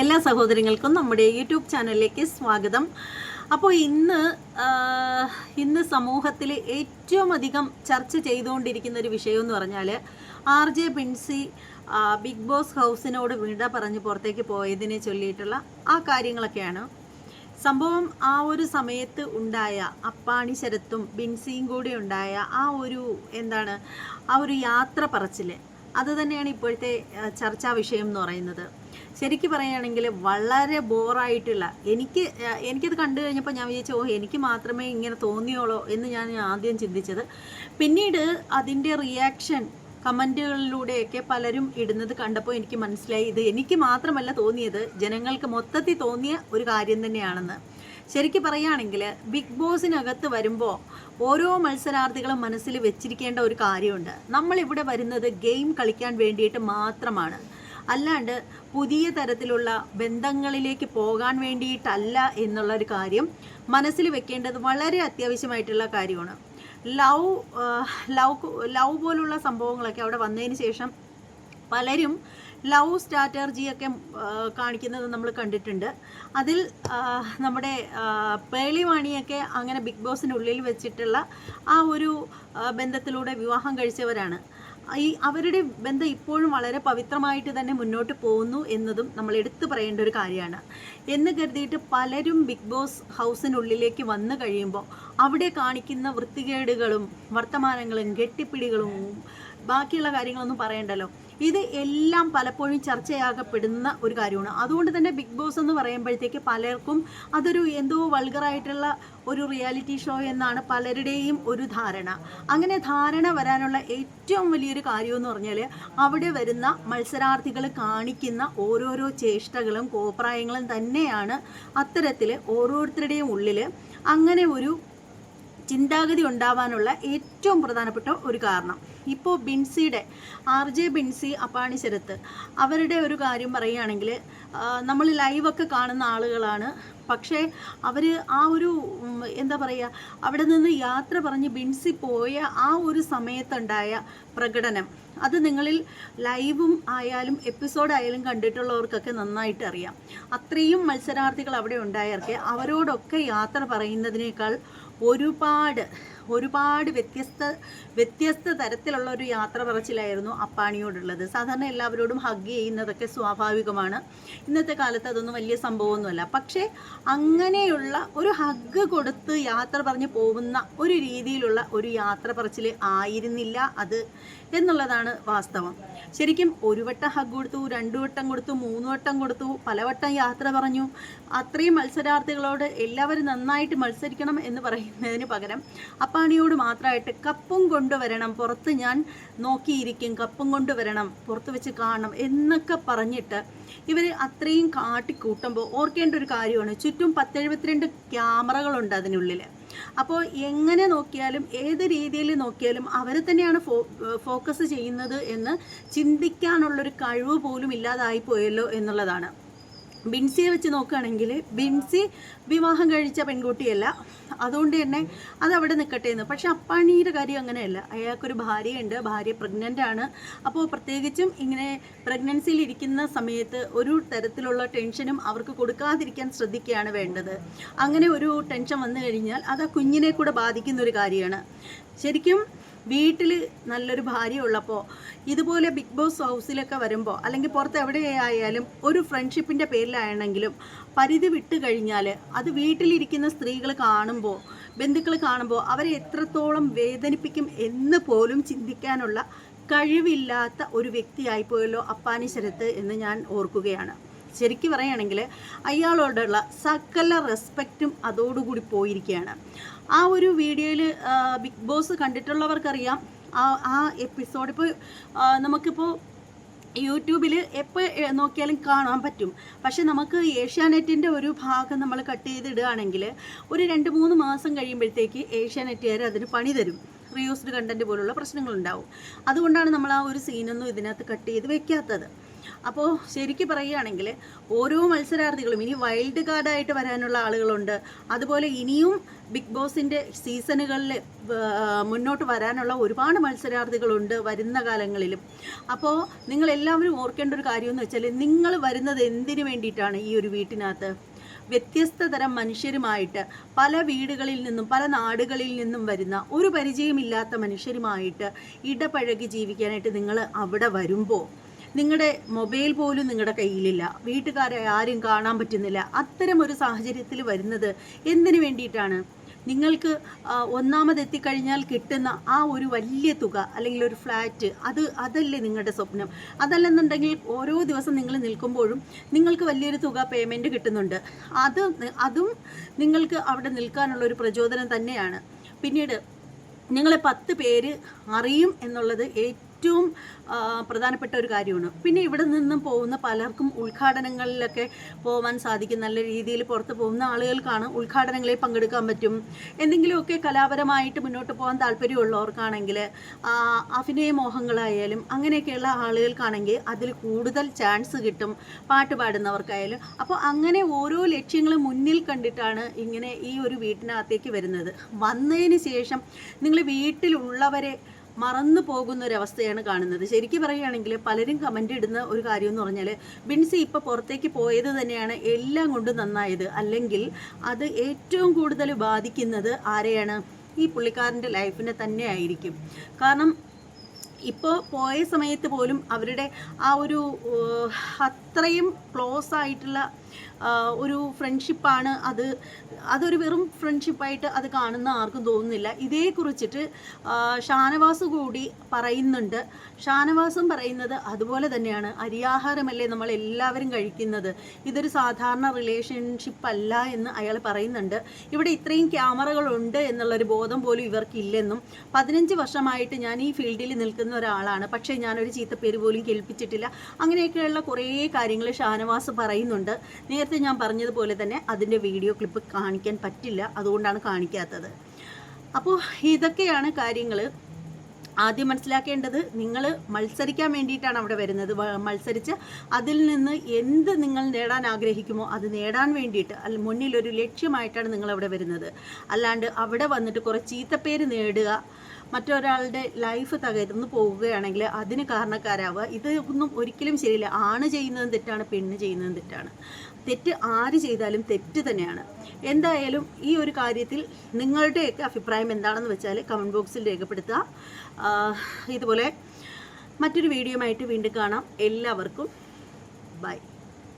എല്ലാ സഹോദരങ്ങൾക്കും നമ്മുടെ യൂട്യൂബ് ചാനലിലേക്ക് സ്വാഗതം. അപ്പോൾ ഇന്ന് ഇന്ന് സമൂഹത്തിൽ ഏറ്റവും അധികം ചർച്ച ചെയ്തുകൊണ്ടിരിക്കുന്ന ഒരു വിഷയം എന്ന് പറഞ്ഞാൽ R J Binsy Big Boss ഹൗസിനോട് വിട പറഞ്ഞ് പുറത്തേക്ക് പോയതിനെ ചൊല്ലിയിട്ടുള്ള ആ കാര്യങ്ങളൊക്കെയാണ്. സംഭവം ആ ഒരു സമയത്ത് ഉണ്ടായ അപ്പാണി ശരത്തും ബിൻസിയും കൂടി ഉണ്ടായ ആ ഒരു എന്താണ് ആ ഒരു യാത്ര പറച്ചിൽ അത് തന്നെയാണ് ഇപ്പോഴത്തെ ചർച്ചാ വിഷയം എന്ന് പറയുന്നത്. ശരിക്കും പറയുകയാണെങ്കിൽ വളരെ ബോറായിട്ടുള്ള എനിക്ക് എനിക്കത് കണ്ടു കഴിഞ്ഞപ്പോൾ ഞാൻ വിചാരിച്ചു ഓ എനിക്ക് മാത്രമേ ഇങ്ങനെ തോന്നിയോളോ എന്ന് ഞാൻ ആദ്യം ചിന്തിച്ചത്. പിന്നീട് അതിന്റെ റിയാക്ഷൻ കമന്റുകളിലൂടെയൊക്കെ പലരും ഇടുന്നത് കണ്ടപ്പോൾ എനിക്ക് മനസ്സിലായി ഇത് എനിക്ക് മാത്രമല്ല തോന്നിയത് ജനങ്ങൾക്ക് മൊത്തത്തിൽ തോന്നിയ ഒരു കാര്യം തന്നെയാണെന്ന്. ശരിക്കും പറയുകയാണെങ്കിൽ ബിഗ് ബോസിനകത്ത് വരുമ്പോൾ ഓരോ മത്സരാർത്ഥികളും മനസ്സിൽ വെച്ചിരിക്കേണ്ട ഒരു കാര്യമുണ്ട്. നമ്മളിവിടെ വരുന്നത് ഗെയിം കളിക്കാൻ വേണ്ടിയിട്ട് മാത്രമാണ്. അല്ലാണ്ട് പുതിയ തരത്തിലുള്ള ബന്ധങ്ങളിലേക്ക് പോകാൻ വേണ്ടിയിട്ടല്ല എന്നുള്ള ഒരു കാര്യം മനസ്സിൽ വെക്കേണ്ടത് വളരെ അത്യാവശ്യമായിട്ടുള്ള കാര്യമാണ്. ലവ് ലവ് ലവ് പോലുള്ള സംഭവങ്ങളൊക്കെ അവിടെ വന്നതിന് ശേഷം പലരും ലവ് സ്ട്രാറ്റർജിയൊക്കെ കാണിക്കുന്നത് നമ്മൾ കണ്ടിട്ടുണ്ട്. അതിൽ നമ്മുടെ പേളി പേളിവാണിയൊക്കെ അങ്ങനെ ബിഗ് ബോസിന്റെ ഉള്ളിൽ വെച്ചിട്ടുള്ള ആ ഒരു ബന്ധത്തിലൂടെ വിവാഹം കഴിച്ചവരാണ്. ഈ അവരുടെ ബന്ധം ഇപ്പോഴും വളരെ പവിത്രമായിട്ട് തന്നെ മുന്നോട്ട് പോകുന്നു എന്നതും നമ്മൾ എടുത്തു പറയേണ്ട ഒരു കാര്യമാണ്. എന്ന് കരുതിയിട്ട് പലരും ബിഗ് ബോസ് ഹൗസിനുള്ളിലേക്ക് വന്നു കഴിയുമ്പോൾ അവിടെ കാണിക്കുന്ന വൃത്തികേടുകളും വർത്തമാനങ്ങളും കെട്ടിപ്പിടികളും ബാക്കിയുള്ള കാര്യങ്ങളൊന്നും പറയണ്ടല്ലോ. ഇത് എല്ലാം പലപ്പോഴും ചർച്ചയാകപ്പെടുന്ന ഒരു കാര്യമാണ്. അതുകൊണ്ട് തന്നെ ബിഗ് ബോസ് എന്ന് പറയുമ്പോഴത്തേക്ക് പലർക്കും അതൊരു എന്തോ വൾഗറായിട്ടുള്ള ഒരു റിയാലിറ്റി ഷോ എന്നാണ് പലരുടെയും ഒരു ധാരണ. അങ്ങനെ ധാരണ വരാനുള്ള ഏറ്റവും വലിയൊരു കാര്യമെന്ന് പറഞ്ഞാൽ അവിടെ വരുന്ന മത്സരാർത്ഥികൾ കാണിക്കുന്ന ഓരോരോ ചേഷ്ടകളും കോപ്രായങ്ങളും തന്നെയാണ് അത്തരത്തിൽ ഓരോരുത്തരുടെയും ഉള്ളിൽ അങ്ങനെ ഒരു ചിന്താഗതി ഉണ്ടാവാനുള്ള ഏറ്റവും പ്രധാനപ്പെട്ട ഒരു കാരണം. ഇപ്പോൾ ബിൻസിയുടെ ആർ ജെ ബിൻസി അപ്പാണി ശരത്ത് അവരുടെ ഒരു കാര്യം പറയുകയാണെങ്കിൽ നമ്മൾ ലൈവൊക്കെ കാണുന്ന ആളുകളാണ്. പക്ഷേ അവർ ആ ഒരു എന്താ പറയുക അവിടെ നിന്ന് യാത്ര പറഞ്ഞ് ബിൻസി പോയ ആ ഒരു സമയത്തുണ്ടായ പ്രകടനം അത് നിങ്ങളിൽ ലൈവും ആയാലും എപ്പിസോഡ് ആയാലും കണ്ടിട്ടുള്ളവർക്കൊക്കെ നന്നായിട്ട് അറിയാം. അത്രയും മത്സരാർത്ഥികൾ അവിടെ ഉണ്ടായവർക്ക് അവരോടൊക്കെ യാത്ര പറയുന്നതിനേക്കാൾ ഒരുപാട് ഒരുപാട് വ്യത്യസ്ത വ്യത്യസ്ത തരത്തിലുള്ള ഒരു യാത്ര പറച്ചിലായിരുന്നു അപ്പാണിയോടുള്ളത്. സാധാരണ എല്ലാവരോടും ഹഗ് ചെയ്യുന്നതൊക്കെ സ്വാഭാവികമാണ്. ഇന്നത്തെ കാലത്ത് അതൊന്നും വലിയ സംഭവമൊന്നുമല്ല. പക്ഷേ അങ്ങനെയുള്ള ഒരു ഹഗ് കൊടുത്ത് യാത്ര പറഞ്ഞ് പോകുന്ന ഒരു രീതിയിലുള്ള ഒരു യാത്ര പറച്ചിൽ ആയിരുന്നില്ല അത് എന്നുള്ളതാണ് വാസ്തവം. ശരിക്കും ഒരു വട്ടം ഹഗ് കൊടുത്തു രണ്ടു വട്ടം കൊടുത്തു മൂന്ന് വട്ടം കൊടുത്തു പലവട്ടം യാത്ര പറഞ്ഞു. അത്രയും മത്സരാർത്ഥികളോട് എല്ലാവരും നന്നായിട്ട് മത്സരിക്കണം എന്ന് പറയുന്നതിന് പകരം അപ്പാണിയോട് മാത്രമായിട്ട് കപ്പും കൊണ്ടുവരണം. പുറത്ത് ഞാൻ നോക്കിയിരിക്കും കപ്പും കൊണ്ടുവരണം പുറത്ത് വെച്ച് കാണണം എന്നൊക്കെ പറഞ്ഞിട്ട് ഇവർ അത്രയും കാട്ടിക്കൂട്ടുമ്പോൾ ഓർക്കേണ്ട ഒരു കാര്യമാണ്. ചുറ്റും പത്തെഴുപത്തിരണ്ട് ക്യാമറകളുണ്ട് അതിനുള്ളിൽ അപ്പോൾ എങ്ങനെ നോക്കിയാലും ഏത് രീതിയിൽ നോക്കിയാലും അവരെ തന്നെയാണ് ഫോ ഫോക്കസ് ചെയ്യുന്നത് എന്ന് ചിന്തിക്കാനുള്ളൊരു കഴിവ് പോലും ഇല്ലാതായി പോയല്ലോ എന്നുള്ളതാണ്. ബിൻസിയെ വെച്ച് നോക്കുകയാണെങ്കിൽ ബിൻസി വിവാഹം കഴിച്ച പെൺകുട്ടിയല്ല. അതുകൊണ്ട് തന്നെ അത് അവിടെ നിൽക്കട്ടെ എന്ന് പക്ഷെ അപ്പാണിയുടെ കാര്യം അങ്ങനെയല്ല. അയാൾക്കൊരു ഭാര്യയുണ്ട്. ഭാര്യ പ്രഗ്നന്റ് ആണ്. അപ്പോൾ പ്രത്യേകിച്ചും ഇങ്ങനെ പ്രഗ്നൻസിയിൽ ഇരിക്കുന്ന സമയത്ത് ഒരു തരത്തിലുള്ള ടെൻഷനും അവർക്ക് കൊടുക്കാതിരിക്കാൻ ശ്രദ്ധിക്കുകയാണ് വേണ്ടത്. അങ്ങനെ ഒരു ടെൻഷൻ വന്നു കഴിഞ്ഞാൽ അത് ആ കുഞ്ഞിനെ കൂടെ ബാധിക്കുന്ന ഒരു കാര്യമാണ്. ശരിക്കും വീട്ടിൽ നല്ലൊരു ഭാര്യ ഉള്ളപ്പോൾ ഇതുപോലെ ബിഗ് ബോസ് ഹൗസിലൊക്കെ വരുമ്പോൾ അല്ലെങ്കിൽ പുറത്ത് എവിടെയായാലും ഒരു ഫ്രണ്ട്ഷിപ്പിന്റെ പേരിലാണെങ്കിലും പരിധി വിട്ട് കഴിഞ്ഞാൽ അത് വീട്ടിലിരിക്കുന്ന സ്ത്രീകൾ കാണുമ്പോൾ ബന്ധുക്കൾ കാണുമ്പോൾ അവരെ എത്രത്തോളം വേദനിപ്പിക്കും എന്ന് പോലും ചിന്തിക്കാനുള്ള കഴിവില്ലാത്ത ഒരു വ്യക്തിയായിപ്പോയല്ലോ അപ്പാനി ശരത്ത് എന്ന് ഞാൻ ഓർക്കുകയാണ്. ശരിക്കും പറയുകയാണെങ്കിൽ അയാളോടുള്ള സകല റെസ്പെക്റ്റും അതോടുകൂടി പോയിരിക്കുകയാണ്. ആ ഒരു വീഡിയോയിൽ ബിഗ് ബോസ് കണ്ടിട്ടുള്ളവർക്കറിയാം ആ ആ എപ്പിസോഡ് ഇപ്പോൾ നമുക്കിപ്പോൾ യൂട്യൂബിൽ എപ്പോൾ നോക്കിയാലും കാണാൻ പറ്റും. പക്ഷെ നമുക്ക് ഏഷ്യാനെറ്റിന്റെ ഒരു ഭാഗം നമ്മൾ കട്ട് ചെയ്തിടുകയാണെങ്കിൽ ഒരു രണ്ട് മൂന്ന് മാസം കഴിയുമ്പോഴത്തേക്ക് ഏഷ്യാനെറ്റുകാർ അതിന് പണി തരും. റീയൂസ്ഡ് കണ്ടന്റ് പോലുള്ള പ്രശ്നങ്ങളുണ്ടാവും. അതുകൊണ്ടാണ് നമ്മൾ ആ ഒരു സീനൊന്നും ഇതിനകത്ത് കട്ട് ചെയ്ത് വെക്കാത്തത്. അപ്പോൾ ശരിക്കും പറയുകയാണെങ്കിൽ ഓരോ മത്സരാർത്ഥികളും ഇനി വൈൽഡ് കാർഡായിട്ട് വരാനുള്ള ആളുകളുണ്ട്. അതുപോലെ ഇനിയും ബിഗ് ബോസിന്റെ സീസണുകളിൽ മുന്നോട്ട് വരാനുള്ള ഒരുപാട് മത്സരാർത്ഥികളുണ്ട് വരുന്ന കാലങ്ങളിലും. അപ്പോൾ നിങ്ങളെല്ലാവരും ഓർക്കേണ്ട ഒരു കാര്യം എന്ന് വെച്ചാൽ നിങ്ങൾ വരുന്നത് എന്തിനു വേണ്ടിയിട്ടാണ് ഈ ഒരു വീട്ടിനകത്ത്? വ്യത്യസ്ത തരം മനുഷ്യരുമായിട്ട് പല വീടുകളിൽ നിന്നും പല നാടുകളിൽ നിന്നും വരുന്ന ഒരു പരിചയമില്ലാത്ത മനുഷ്യരുമായിട്ട് ഇടപഴകി ജീവിക്കാനായിട്ട് നിങ്ങൾ അവിടെ വരുമ്പോൾ നിങ്ങളുടെ മൊബൈൽ പോലും നിങ്ങളുടെ കയ്യിലില്ല. വീട്ടുകാരെ ആരും കാണാൻ പറ്റുന്നില്ല. അത്തരം ഒരു സാഹചര്യത്തിൽ വരുന്നത് എന്തിനു വേണ്ടിയിട്ടാണ്? നിങ്ങൾക്ക് ഒന്നാമതെത്തിക്കഴിഞ്ഞാൽ കിട്ടുന്ന ആ ഒരു വലിയ തുക അല്ലെങ്കിൽ ഒരു ഫ്ലാറ്റ് അത് അതല്ലേ നിങ്ങളുടെ സ്വപ്നം. അതല്ലെന്നുണ്ടെങ്കിൽ ഓരോ ദിവസം നിങ്ങൾ നിൽക്കുമ്പോഴും നിങ്ങൾക്ക് വലിയൊരു തുക പേയ്മെന്റ് കിട്ടുന്നുണ്ട്. അത് അതും നിങ്ങൾക്ക് അവിടെ നിൽക്കാനുള്ള ഒരു പ്രചോദനം തന്നെയാണ്. പിന്നീട് നിങ്ങളെ പത്ത് പേര് അറിയും എന്നുള്ളത് ഏറ്റവും ആ, പ്രധാനപ്പെട്ട ഒരു കാര്യമാണ്. പിന്നെ ഇവിടെ നിന്നും പോകുന്ന പലർക്കും ഉദ്ഘാടനങ്ങളിലൊക്കെ പോകാൻ സാധിക്കും. നല്ല രീതിയിൽ പുറത്ത് പോകുന്ന ആളുകൾക്കാണ് ഉദ്ഘാടനങ്ങളിൽ പങ്കെടുക്കാൻ പറ്റും. എന്തെങ്കിലുമൊക്കെ കലാപരമായിട്ട് മുന്നോട്ട് പോകാൻ താല്പര്യമുള്ളവർക്കാണെങ്കിൽ അഭിനയ മോഹങ്ങളായാലും അങ്ങനെയൊക്കെയുള്ള ആളുകൾക്കാണെങ്കിൽ അതിൽ കൂടുതൽ ചാൻസ് കിട്ടും പാട്ട് പാടുന്നവർക്കായാലും. അപ്പോൾ അങ്ങനെ ഓരോ ലക്ഷ്യങ്ങളും മുന്നിൽ കണ്ടിട്ടാണ് ഇങ്ങനെ ഈ ഒരു വീട്ടിനകത്തേക്ക് വരുന്നത്. വന്നതിന് ശേഷം നിങ്ങൾ വീട്ടിലുള്ളവരെ മറന്നു പോകുന്ന ഒരു അവസ്ഥയാണ് കാണുന്നത്. ശരിക്കും പറയുകയാണെങ്കിൽ പലരും കമന്റ് ഇടുന്ന ഒരു കാര്യം എന്ന് പറഞ്ഞാൽ ബിൻസി ഇപ്പോൾ പുറത്തേക്ക് പോയത് തന്നെയാണ് എല്ലാം കൊണ്ടും നന്നായത്. അല്ലെങ്കിൽ അത് ഏറ്റവും കൂടുതൽ ബാധിക്കുന്നത് ആരെയാണ്? ഈ പുള്ളിക്കാരന്റെ ലൈഫിനെ തന്നെ ആയിരിക്കും. കാരണം ഇപ്പോൾ പോയ സമയത്ത് പോലും അവരുടെ ആ ഒരു അത്രയും ക്ലോസ് ആയിട്ടുള്ള ഒരു ഫ്രണ്ട്ഷിപ്പാണ് അത്. അതൊരു വെറും ഫ്രണ്ട്ഷിപ്പായിട്ട് അത് കാണുന്ന ആർക്കും തോന്നുന്നില്ല. ഇതേക്കുറിച്ചിട്ട് ഷാനവാസ് കൂടി പറയുന്നുണ്ട്. ഷാനവാസും പറയുന്നത് അതുപോലെ തന്നെയാണ്. അരിയാഹാരമല്ലേ നമ്മൾ എല്ലാവരും കഴിക്കുന്നത്? ഇതൊരു സാധാരണ റിലേഷൻഷിപ്പ് അല്ല എന്ന് അയാൾ പറയുന്നുണ്ട്. ഇവിടെ ഇത്രയും ക്യാമറകളുണ്ട് എന്നുള്ളൊരു ബോധം പോലും ഇവർക്കില്ലെന്നും പതിനഞ്ച് വർഷമായിട്ട് ഞാൻ ഈ ഫീൽഡിൽ നിൽക്കുന്ന ഒരാളാണ്. പക്ഷേ ഞാനൊരു ചീത്തപ്പേര് പോലും കേൾപ്പിച്ചിട്ടില്ല. അങ്ങനെയൊക്കെയുള്ള കുറേ കാര്യങ്ങൾ ഷാനവാസ് പറയുന്നുണ്ട്. നേരത്തെ ഞാൻ പറഞ്ഞതുപോലെ തന്നെ അതിന്റെ വീഡിയോ ക്ലിപ്പ് കാണിക്കാൻ പറ്റില്ല അതുകൊണ്ടാണ് കാണിക്കാത്തത്. അപ്പോൾ ഇതൊക്കെയാണ് കാര്യങ്ങൾ. ആദ്യം മനസ്സിലാക്കേണ്ടത് നിങ്ങൾ മത്സരിക്കാൻ വേണ്ടിയിട്ടാണ് അവിടെ വരുന്നത്. മത്സരിച്ച് അതിൽ നിന്ന് എന്ത് നിങ്ങൾ നേടാൻ ആഗ്രഹിക്കുമോ അത് നേടാൻ വേണ്ടിയിട്ട് അല്ല മുന്നിലൊരു ലക്ഷ്യമായിട്ടാണ് നിങ്ങൾ അവിടെ വരുന്നത്. അല്ലാണ്ട് അവിടെ വന്നിട്ട് കുറേ ചീത്തപ്പേര് നേടുക മറ്റൊരാളുടെ ലൈഫ് തകർന്നു പോവുകയാണെങ്കിൽ അതിന് കാരണക്കാരാവുക. ഇത് ഒന്നും ഒരിക്കലും ശരിയില്ല. ആണ് ചെയ്യുന്നതും തെറ്റാണ് പെണ്ണ് ചെയ്യുന്നതും തെറ്റാണ്. തെറ്റ് ആര് ചെയ്താലും തെറ്റ് തന്നെയാണ്. എന്തായാലും ഈ ഒരു കാര്യത്തിൽ നിങ്ങളുടെയൊക്കെ അഭിപ്രായം എന്താണെന്ന് വെച്ചാൽ കമന്റ് ബോക്സിൽ രേഖപ്പെടുത്തുക. ഇതുപോലെ മറ്റൊരു വീഡിയോയുമായിട്ട് വീണ്ടും കാണാം. എല്ലാവർക്കും ബൈ